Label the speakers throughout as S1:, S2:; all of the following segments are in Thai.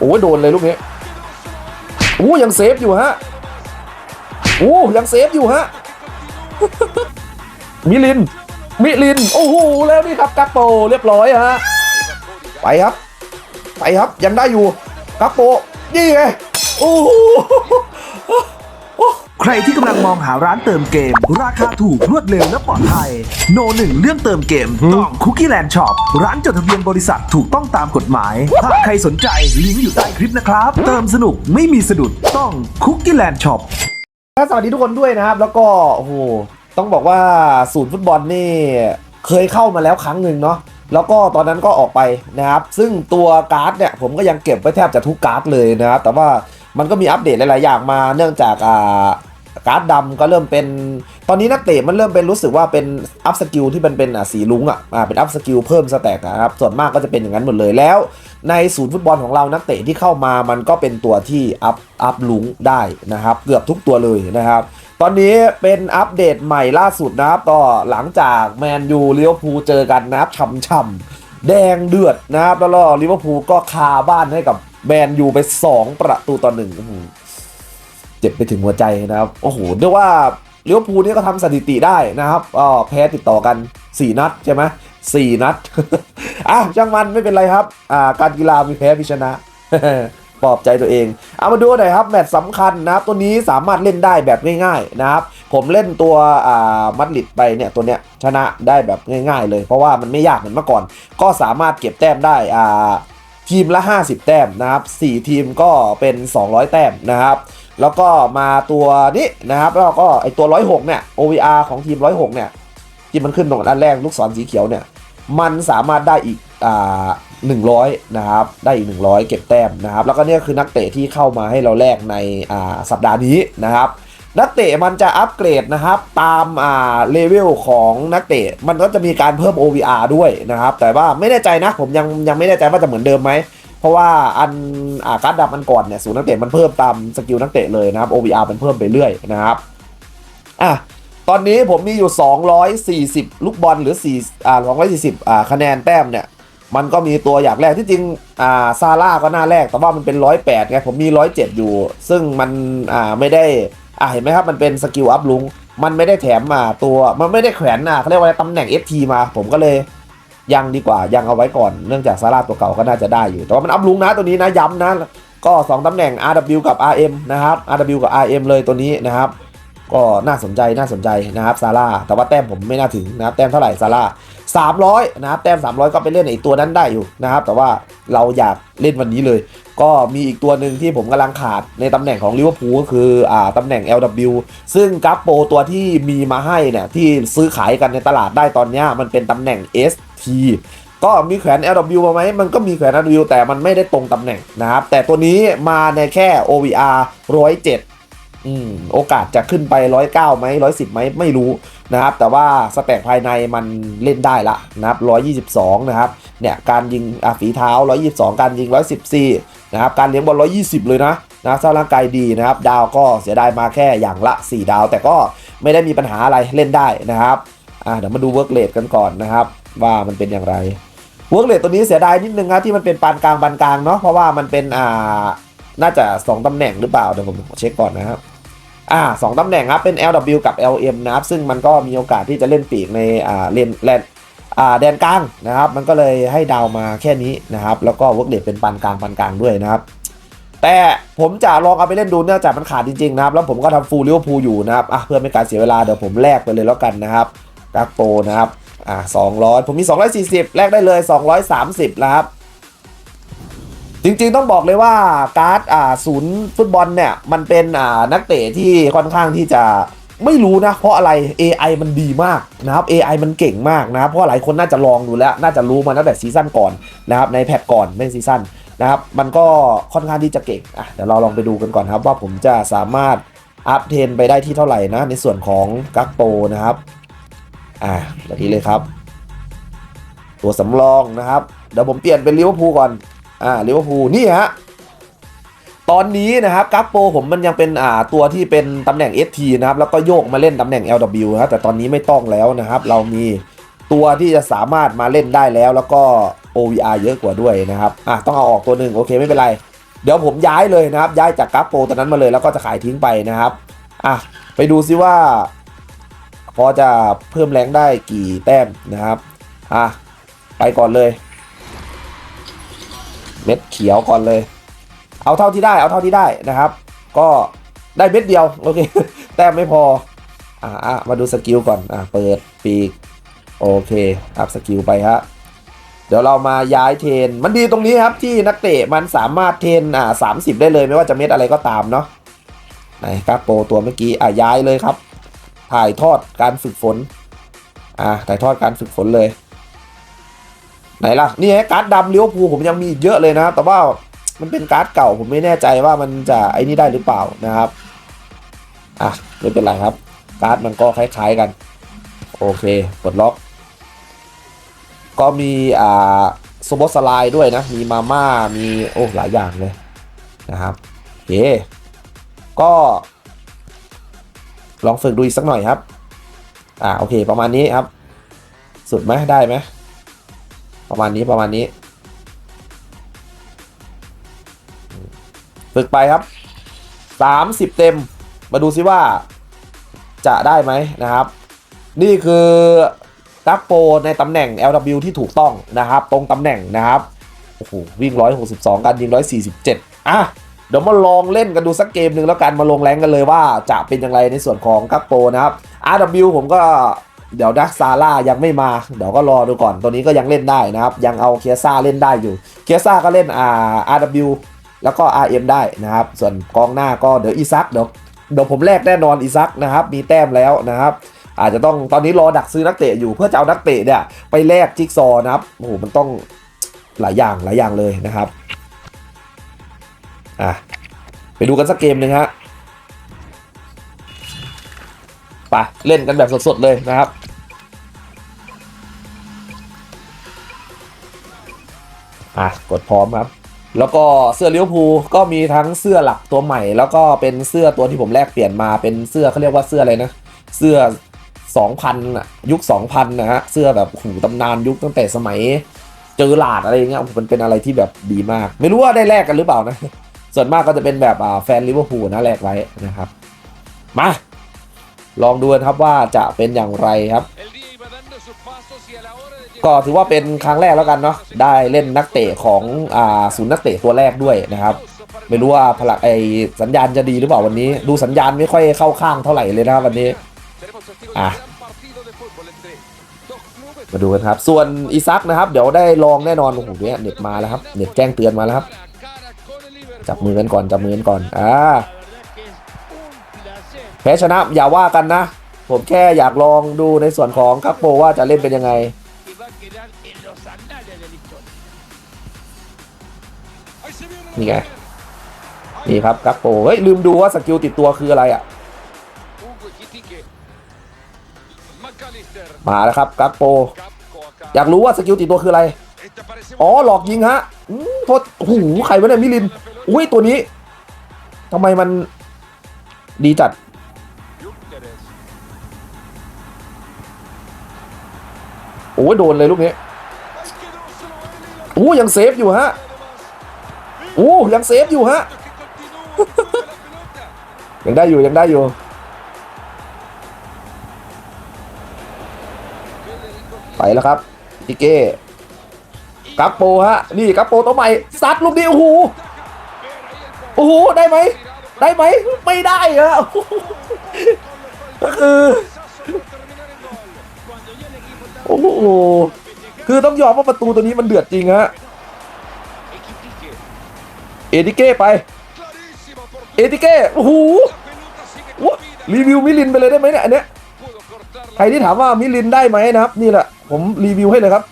S1: โอ้ยโดนเลยลูกนี้โอ้ยังเซฟอยู่ฮะโอ้ยังเซฟอยู่ฮะมิลิน มิลิน โอ้โห แล้วนี่ครับกัปโปเรียบร้อยฮะ ไปครับ ไปครับ ยังได้อยู่กัปโปนี่ไง โอ้โห
S2: ใครที่กำลังมองหาร้านเติมเกม ราคาถูกรวดเร็วและปลอดภัย โนหนึ่งเรื่องเติมเกมต้องคุกกี้แลนด์ช็อปร้านจดทะเบียนบริษัทถูกต้องตามกฎหมาย ถ้าใครสนใจลิงก์อยู่ใต้คลิปนะครับ เติมสนุกไม่มีสะดุดต้องคุกกี้แลนด์ช็อป
S1: สวัสดีทุกคนด้วยนะครับ แล้วก็โอ้โหต้องบอกว่าศูนย์ฟุตบอลนี่เคยเข้ามาแล้วครั้งหนึ่งเนาะแล้วก็ตอนนั้นก็ออกไปนะครับ ซึ่งตัวการ์ดเนี่ยผมก็ยังเก็บไว้แทบจะทุกการ์ดเลยนะครับ แต่ว่ามันก็มีอัปเดตหลาย ๆ อย่างมาเนื่องจากอ่า การ์ดดำก็เริ่มเป็น ตอนนี้นักเตะมันเริ่มเป็นรู้สึกว่าเป็นอัพสกิลที่มันเป็นอะสีลุงอะเป็นอัพสกิลเพิ่มสแต็กอะครับ ส่วนมากก็จะเป็นอย่างนั้นหมดเลยแล้ว ในศูนย์ฟุตบอลของเรานักเตะที่เข้ามามันก็เป็นตัวที่อัพอัพลุงได้นะครับ เกือบทุกตัวเลยนะครับ ตอนนี้เป็นอัปเดตใหม่ล่าสุดนะครับก็หลังจากแมนยูลิเวอร์พูลเจอกันนะครับช่ำๆแดงเดือดนะครับแล้วลิเวอร์พูลก็คาบ้านให้กับแมนยูไป 2 ประตูต่อหนึ่ง เจ็บไปถึงหัวใจนะครับ โอ้โหเรียกว่าเลิเวอร์พูนี่ก็ทำสถิติได้นะครับก็แพ้ติดต่อกัน 4 นัดใช่ไหมสี่นัด อะช่างมันไม่เป็นไรครับ อ่า การกีฬามีแพ้มีชนะปลอบใจตัวเอง เอามาดูหน่อยครับ แมตช์สำคัญนะครับ ตัวนี้สามารถเล่นได้แบบง่ายๆนะครับ ผมเล่นตัวอ่ามัดลิดไปเนี่ยตัวเนี้ยชนะได้แบบง่าย ๆ เลย เพราะว่ามันไม่ยากเหมือนเมื่อก่อน ก็สามารถเก็บแต้มได้อ่าทีมละ 50 แต้มนะครับ 4 ทีมก็เป็น 200 แต้มนะครับ แล้วก็มาตัวนี้นะครับแล้วก็ไอตัว 106 เนี่ย OVR ของทีม 106 เนี่ย ที่มันขึ้นตรงอันแรกลูกศรสีเขียวเนี่ย มันสามารถได้อีกอ่า100 นะครับ ได้อีก 100 เก็บแต้มนะครับ แล้วก็เนี่ยคือนักเตะที่เข้ามาให้เราแลกในอ่าสัปดาห์นี้นะครับนักเตะมันจะอัปเกรดนะครับ ตามอ่าเลเวลของนักเตะมันก็จะมีการเพิ่ม OVR ด้วยนะครับ แต่ว่าไม่แน่ใจนะผมยังยังไม่แน่ใจว่าจะเหมือนเดิมไหม เพราะว่าอันอ่าการ์ดดำอันก่อนเนี่ยศูนย์นักเตะมันเพิ่มตามสกิลนักเตะเลยนะครับ OVR มันเพิ่มไปเรื่อยนะครับอะตอนนี้ผมมีอยู่ 240 ลูกบอลหรือ4อ่า240อ่าคะแนนแต้มเนี่ยมันก็มีตัวอย่างแรกที่จริงอ่าซาร่าก็น่าแรกแต่ว่ามันเป็น 108ไงผมมี 107 อยู่ ซึ่งมันอ่าไม่ได้อ่าเห็นไหมครับมันเป็นสกิลอัพลุงมันไม่ได้แถมมาตัวมันไม่ได้แขวนอะเขาเรียกว่าตำแหน่ง FT มาผมก็เลย ยังดีกว่ายังเอาไว้ก่อนเนื่องจากซาร่าตัวเก่าก็น่าจะได้อยู่ แต่ว่ามันอัพลุงนะตัวนี้นะย้ำนะก็ 2ตำแหน่ง RW กับ RM นะครับ RW กับ RM เลยตัวนี้นะครับ ก็น่าสนใจน่าสนใจนะครับซาร่าแต่ว่าแต้มผมไม่น่าถึงนะครับแต้มเท่าไหร่ซาร่า 300 นะครับแต้ม 300 ก็ไปเล่นไอ้ตัวนั้นได้อยู่นะครับ แต่ว่าเราอยากเล่นวันนี้เลย ก็มีอีกตัวหนึ่งที่ผมกำลังขาดในตำแหน่งของลิเวอร์พูลก็คืออ่าตำแหน่ง LW ซึ่งกัปโปตัวที่มีมาให้เนี่ยที่ซื้อขายกันในตลาดได้ตอนนี้มันเป็นตำแหน่ง ST ก็มีแขวน LW มาไหม มันก็มีแขวน LW แต่มันไม่ได้ตรงตำแหน่งนะครับ แต่ตัวนี้มาในแค่ OVR 107 อืมโอกาสจะขึ้นไป109ไหม110ไหมไม่รู้นะครับ แต่ว่าสแต็กภายในมันเล่นได้ละนะครับ122นะครับเนี่ยการยิงอะฝีเท้า122การยิง114นะครับการเลี้ยงบอล120เลยนะนะสร้างร่างกายดีนะครับ ดาวก็เสียดายมาแค่อย่างละ 4 ดาว แต่ก็ไม่ได้มีปัญหาอะไรเล่นได้นะครับอะเดี๋ยวมาดูเวิร์กเลทกันก่อนนะครับ ว่ามันเป็นอย่างไรเวิร์กเลทตัวนี้เสียดายนิดนึงนะที่มันเป็นปานกลางปานกลางเนาะเพราะว่ามันเป็นอ่าน่าจะ 2ตำแหน่งหรือเปล่าเดี๋ยวผมเช็คก่อนนะครับ อ่าสองตำแหน่งครับเป็น LW กับ LM นะครับ ซึ่งมันก็มีโอกาสที่จะเล่นปีกในอ่าเลนแลนอ่าแดนกลางนะครับ มันก็เลยให้ดาวมาแค่นี้นะครับ แล้วก็เวิร์กเลทเป็นปานกลางปานกลางด้วยนะครับแต่ผมจะลองเอาไปเล่นดูเนื่องจากมันขาดจริงๆนะครับ แล้วผมก็ทำฟูลลิเวอร์พูลอยู่นะครับอะเพื่อไม่การเสียเวลาเดี๋ยวผมแลกไปเลยแล้วกันนะครับกักโปนะครับอ่า200 ผมมี 240 แลกได้เลย 230แล้วครับ จริงๆต้องบอกเลยว่าการ์ดอ่าศูนย์ฟุตบอลเนี่ยมันเป็นอ่านักเตะที่ค่อนข้างที่จะไม่รู้นะ เพราะอะไร AI มันดีมากนะครับ AI มันเก่งมากนะครับเพราะหลายคนน่าจะลองดูแล้ว น่าจะรู้มาตั้งแต่ซีซั่นก่อนนะครับในแพทก่อนไม่ซีซั่นนะครับมันก็ค่อนข้างที่จะเก่งอะเดี๋ยวเราลองไปดูกันก่อนครับว่าผมจะสามารถอัพเทนไปได้ที่เท่าไหร่นะ ในส่วนของกักโปนะครับอ่าแบบนี้เลยครับ ตัวสำรองนะครับ เดี๋ยวผมเปลี่ยนเป็นลิเวอร์พูลก่อน อ่าลิเวอร์พูลนี่ฮะตอนนี้นะครับกัปโปผมมันยังเป็นอ่าตัวที่เป็นตำแหน่ง ST นะครับแล้วก็โยกมาเล่นตำแหน่ง LW นะครับแต่ตอนนี้ไม่ต้องแล้วนะครับ เรามีตัวที่จะสามารถมาเล่นได้แล้ว แล้วก็ OVR เยอะกว่าด้วยนะครับอะต้องเอาออกตัวหนึ่งโอเคไม่เป็นไร เดี๋ยวผมย้ายเลยนะครับย้ายจากกราฟโปรตอนนั้นมาเลยแล้วก็จะขายทิ้งไปนะครับอะไปดูซิว่า พอจะเพิ่มแรงได้กี่แต้มนะครับอะไปก่อนเลย เม็ดเขียวก่อนเลย เอาเท่าที่ได้เอาเท่าที่ได้นะครับ ก็ได้เม็ดเดียวโอเคแต้มไม่พออะมาดูสกิลก่อนอะเปิดปีกโอเคอัพสกิลไปฮะเดี๋ยวเรามาย้ายเทน มันดีตรงนี้ครับที่นักเตะมันสามารถเทนอ่าสามสิบได้เลยไม่ว่าจะเม็ดอะไรก็ตามเนาะไหนกราโปตัวเมื่อกี้อะย้ายเลยครับ ถ่ายทอดการฝึกฝน อะถ่ายทอดการฝึกฝนเลย ไหนล่ะ นี่ไงการ์ดดำเลี้ยวภูผมยังมีอีกเยอะเลยนะครับ แต่ว่ามันเป็นการ์ดเก่าผมไม่แน่ใจว่ามันจะไอ้นี่ได้หรือเปล่านะครับ อะไม่เป็นไรครับ การ์ดมันก็คล้ายๆกัน โอเคปลดล็อก ก็มีอ่าโซโบสไลด์ด้วยนะ มีมาม่า มีโอ้หลายอย่างเลยนะครับโอเคก็ ลองฝึกดูอีกสักหน่อยครับ อ่าโอเคประมาณนี้ครับ สุดไหมได้ไหม ประมาณนี้ประมาณนี้ ฝึกไปครับ30เต็ม มาดูซิว่าจะได้ไหมนะครับ นี่คือกักโปในตำแหน่ง LW ที่ถูกต้องนะครับ ตรงตำแหน่งนะครับโอ้โหวิ่ง 162 กันยิง 147 อะ เดี๋ยวมาลองเล่นกันดูสักเกมหนึ่งแล้วกันมาลงแรงกันเลยว่าจะเป็นอย่างไรในส่วนของกักโปนะครับ RW ผมก็ เดี๋ยวดักซาร่ายังไม่มา เดี๋ยวก็รอดูก่อน ตัวนี้ก็ยังเล่นได้นะครับ ยังเอาเคียซ่าเล่นได้อยู่ เคียซ่าก็เล่นอ่า RW แล้วก็ RM ได้นะครับ ส่วนกองหน้าก็เดี๋ยวอีซักเดี๋ยวเดี๋ยวผมแลกแน่นอนอีซักนะครับ มีแต้มแล้วนะครับ อาจจะต้องตอนนี้รอดักซื้อนักเตะอยู่เพื่อจะเอานักเตะเนี่ยไปแลกจิ๊กซอนะครับโอ้โหมันต้องหลายอย่างหลายอย่างเลยนะครับอะไปดูกันสักเกมหนึ่งฮะไปเล่นกันแบบสดๆเลยนะครับ อะกดพร้อมครับ แล้วก็เสื้อลิเวอร์พูลก็มีทั้งเสื้อหลักตัวใหม่ แล้วก็เป็นเสื้อตัวที่ผมแลกเปลี่ยนมาเป็นเสื้อเขาเรียกว่าเสื้ออะไรนะ เสื้อ 2,000 ยุค 2,000 นะฮะ เสื้อแบบหูตำนานยุคตั้งแต่สมัยเจอหลาดอะไรอย่างเงี้ยมันเป็นอะไรที่แบบดีมาก ไม่รู้ว่าได้แลกกันหรือเปล่านะ ส่วนมากก็จะเป็นแบบอ่าแฟนลิเวอร์พูลนะแลกไว้นะครับ มา ลองดูกันครับว่าจะเป็นอย่างไรครับ ก็ถือว่าเป็นครั้งแรกแล้วกันเนาะได้เล่นนักเตะของอ่าศูนย์นักเตะตัวแรกด้วยนะครับ ไม่รู้ว่าพลังไอสัญญาณจะดีหรือเปล่าวันนี้ ดูสัญญาณไม่ค่อยเข้าข้างเท่าไหร่เลยนะครับวันนี้
S3: tenemos testigos
S1: Ah.
S3: de un gran partido de fútbol entre dos clubes
S1: มาดูกันครับ ส่วนอีซักนะครับ เดี๋ยวได้ลองแน่นอนโอ้โหเนี่ยเน็ตมาแล้วครับเน็ตแจ้งเตือนมาแล้วครับ จับมือกันก่อนจับมือกันก่อนอ่าแพ้ชนะอย่าว่ากันนะ ผมแค่อยากลองดูในส่วนของคัปโปว่าจะเล่นเป็นยังไง
S3: quedar en los anales de la historia. Ahí se viene
S1: นี่ไง นี่ครับคัปโปเฮ้ย ลืมดูว่าสกิลติดตัวคืออะไรอะ
S3: Hugo Equitique. McAllister.
S1: มาแล้วครับคัปโป
S3: Capco acá.
S1: อยากรู้ว่าสกิลติดตัวคืออะไร
S3: Esta parece
S1: อ๋อ หลอกยิงฮะอืมโทษโอ้โหใครวะเนี่ยมิลิน อุ้ย ตัวนี้ทำไมมันดีจัด โอ้ยโดนเลยลูกนี้โอ้ยังเซฟอยู่ฮะโอ้ยังเซฟอยู่ฮะ ยังได้อยู่ยังได้อยู่ไปแล้วครับอิเก้กัปโปฮะนี่กัปโปตัวใหม่ซัดลูกนี้โอ้โหโอ้โหได้ไหมได้ไหมไม่ได้ฮะก็คือ โอ้โหคือต้องยอมว่าประตูตัวนี้มันเดือดจริงฮะเอติเก้ไป เอติเก้โอ้โหรีวิวมิลินไปเลยได้ไหมเนี่ยอันเนี้ยใครที่ถามว่ามิลินได้ไหมนะครับ นี่แหละผมรีวิวให้เลยครับ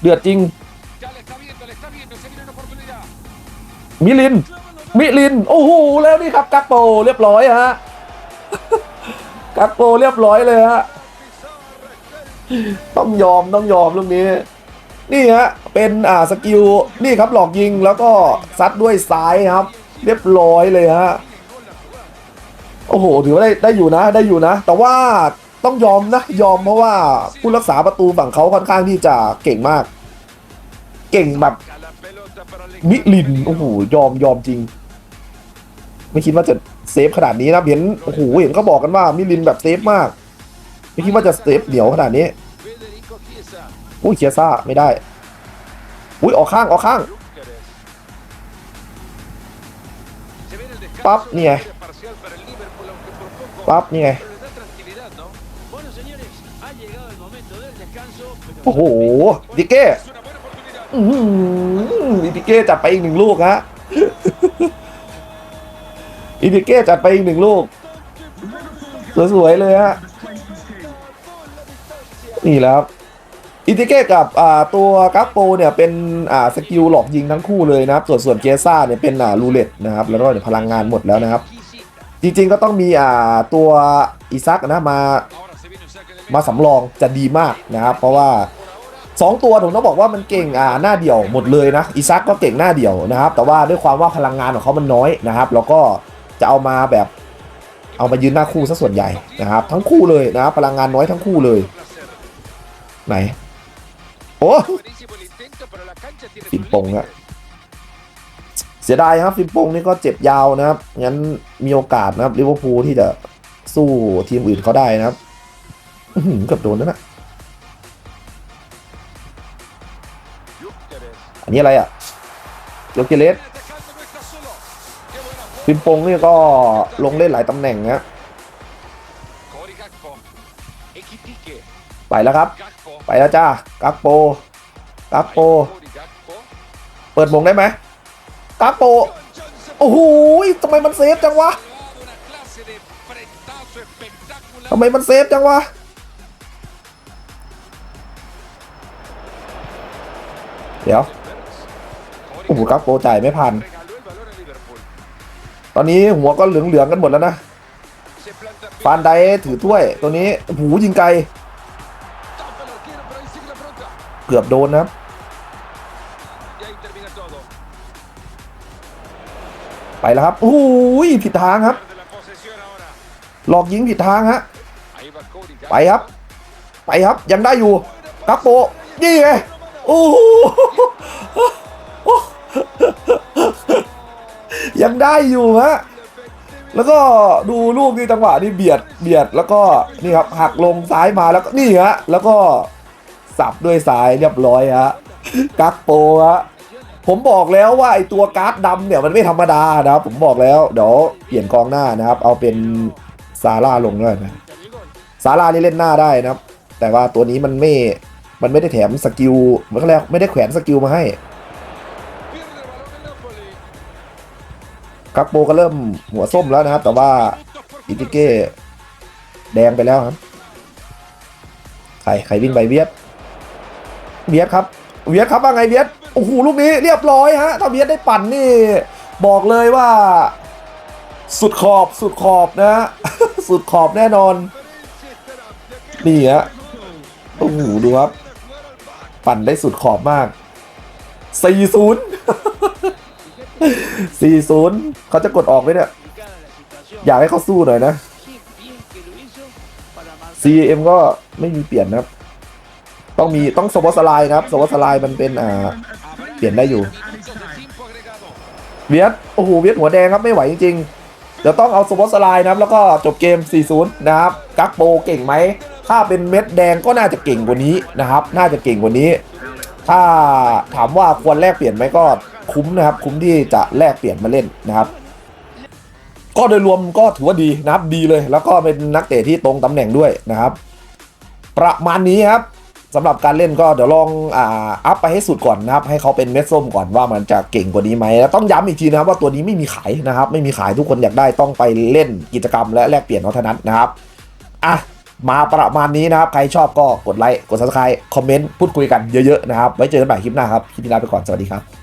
S1: เดือดจริง มิลิน มิลิน โอ้โหแล้วนี่ครับกัปโปเรียบร้อยฮะกัปโปเรียบร้อยเลยฮะ ต้องยอมต้องยอมลูกนี้ นี่ฮะเป็นอ่าสกิลนี่ครับหลอกยิงแล้วก็ซัดด้วยซ้ายครับ เรียบร้อยเลยฮะโอ้โหถือว่าได้ได้อยู่นะได้อยู่นะ แต่ว่าต้องยอมนะยอมเพราะว่าผู้รักษาประตูฝั่งเขาค่อนข้างที่จะเก่งมาก เก่งแบบมิลินโอ้โหยอมยอมจริง ไม่คิดว่าจะเซฟขนาดนี้นะเห็นโอ้โหเห็นเขาบอกกันว่ามิลินแบบเซฟมาก ไม่คิดว่าจะเซฟเหนียวขนาดนี้ อุ้ยเคียซ่าไม่ได้ อุ้ยออกข้างออกข้าง ปั๊บนี่ไง
S4: ปั๊บนี่ไง
S1: โอ้โห ดิเก้อีดิเก้จัดไปอีกหนึ่งลูกฮะอีนดิเก้จัดไปอีกหนึ่งลูก สวยๆเลยฮะ นี่แล้ว อิติเก้กับตัวกัปโปเนี่ยเป็นสกิลหลอกยิงทั้งคู่เลยนะครับ ส่วนส่วนเกซ่าเนี่ยเป็นรูเล็ตนะครับ แล้วก็พลังงานหมดแล้วนะครับ จริงๆก็ต้องมีตัวอิซักนะมามาสำรองจะดีมากนะครับ เพราะว่า 2 ตัวผมต้องบอกว่ามันเก่งอ่าหน้าเดี่ยวหมดเลยนะอิซักก็เก่งหน้าเดี่ยวนะครับ แต่ว่าด้วยความว่าพลังงานของเขามันน้อยนะครับ แล้วก็จะเอามาแบบเอามายืนหน้าคู่ซะส่วนใหญ่นะครับ ทั้งคู่เลยนะครับพลังงานน้อยทั้งคู่เลย ไหน โอ้
S3: Buenísimo el intento, pero la cancha tiene sus
S1: Pimpón,
S3: límites.
S1: เสียดายครับฟิมปงนี่ก็เจ็บยาวนะครับ งั้นมีโอกาสนะครับลิเวอร์พูลที่จะสู้ทีมอื่นเขาได้นะครับอื้อหือเกือบโดนแล้วนะ
S3: Lucas.
S1: อันนี้อะไรอะโยเกเลส
S3: Atacando, no está solo. Qué buena
S1: ฟิมปงนี่ก็ลงเล่นหลายตำแหน่งนะ
S3: Cori Gakpo. Ekitike.
S1: ไปแล้วครับ
S3: Gakpo.
S1: ไปแล้วจ้ากักโป กักโป เปิดมงได้ไหมกักโป โอ้โหทำไมมันเซฟจังวะทำไมมันเซฟจังวะเดี๋ยว โอ้โหกักโปจ่ายไม่ผ่าน ตอนนี้หัวก็เหลืองๆกันหมดแล้วนะฟานไดถือถ้วยตัวนี้โอ้โหยิงไกล เกือบโดนนะครับ
S3: Y ahí termina todo.
S1: ไปแล้วครับโอ้โหผิดทางครับ
S3: Pierde la posesión ahora.
S1: หลอกยิงผิดทางฮะ
S3: Ahí va Cori
S1: ไปครับ ไปครับ ยังได้อยู่กัปโป นี่ไง โอ้โหยังได้อยู่ฮะ แล้วก็ดูลูกนี่จังหวะนี่เบียด เบียด แล้วก็นี่ครับหักลงซ้ายมาแล้วก็นี่ฮะ แล้วก็ สับด้วยซ้ายเรียบร้อยฮะกักโปฮะผมบอกแล้วว่าไอตัวการ์ดดำเนี่ยมันไม่ธรรมดานะครับผมบอกแล้วเดี๋ยวเปลี่ยนกองหน้านะครับ เอาเป็นซาร่าลงด้วยนะซาร่านี่เล่นหน้าได้นะครับ แต่ว่าตัวนี้มันไม่มันไม่ได้แถมสกิลมันก็แล้วไม่ได้แขวนสกิลมาให้กักโปก็เริ่มหัวส้มแล้วนะครับ แต่ว่าอิติเก้แดงไปแล้วครับใครใครวิ่งไปเวียด เวียดครับ เวียดครับว่าไงเวียดโอ้โหลูกนี้เรียบร้อยฮะถ้าเวียดได้ปั่นนี่ บอกเลยว่า สุดขอบสุดขอบนะ สุดขอบแน่นอนนี่ฮะโอ้โหดูครับ ปั่นได้สุดขอบมาก 4-0 4-0 เขาจะกดออกไหมเนี่ย อยากให้เขาสู้หน่อยนะ CM ก็ไม่มีเปลี่ยนนะครับ ต้องมีต้องสวอสไลน์ครับสวอสไลน์มันเป็นอ่าเปลี่ยนได้อยู่เวียดโอ้โหเวียดหัวแดงครับไม่ไหวจริงๆเดี๋ยวต้องเอาสวอสไลน์นะครับแล้วก็จบเกม 4-0 นะครับกักโปเก่งไหมถ้าเป็นเม็ดแดงก็น่าจะเก่งกว่านี้นะครับ น่าจะเก่งกว่านี้ ถ้าถามว่าควรแลกเปลี่ยนไหมก็คุ้มนะครับ คุ้มที่จะแลกเปลี่ยนมาเล่นนะครับ ก็โดยรวมก็ถือว่าดีนะครับดีเลย แล้วก็เป็นนักเตะที่ตรงตำแหน่งด้วยนะครับ ประมาณนี้ครับ สำหรับการเล่นก็เดี๋ยวลองอ่าอัพไปให้สุดก่อนนะครับ ให้เขาเป็นเม็ดส้มก่อนว่ามันจะเก่งกว่านี้ไหมแล้วต้องย้ำอีกทีนะครับว่าตัวนี้ไม่มีขายนะครับ ไม่มีขายทุกคนอยากได้ต้องไปเล่นกิจกรรมและแลกเปลี่ยนเอาเท่านั้นนะครับอะมาประมาณนี้นะครับ ใครชอบก็กดไลค์ กด subscribe คอมเมนต์ พูดคุยกันเยอะๆนะครับ ไว้เจอกันใหม่คลิปหน้าครับ คลิปนี้ลาไปก่อน สวัสดีครับ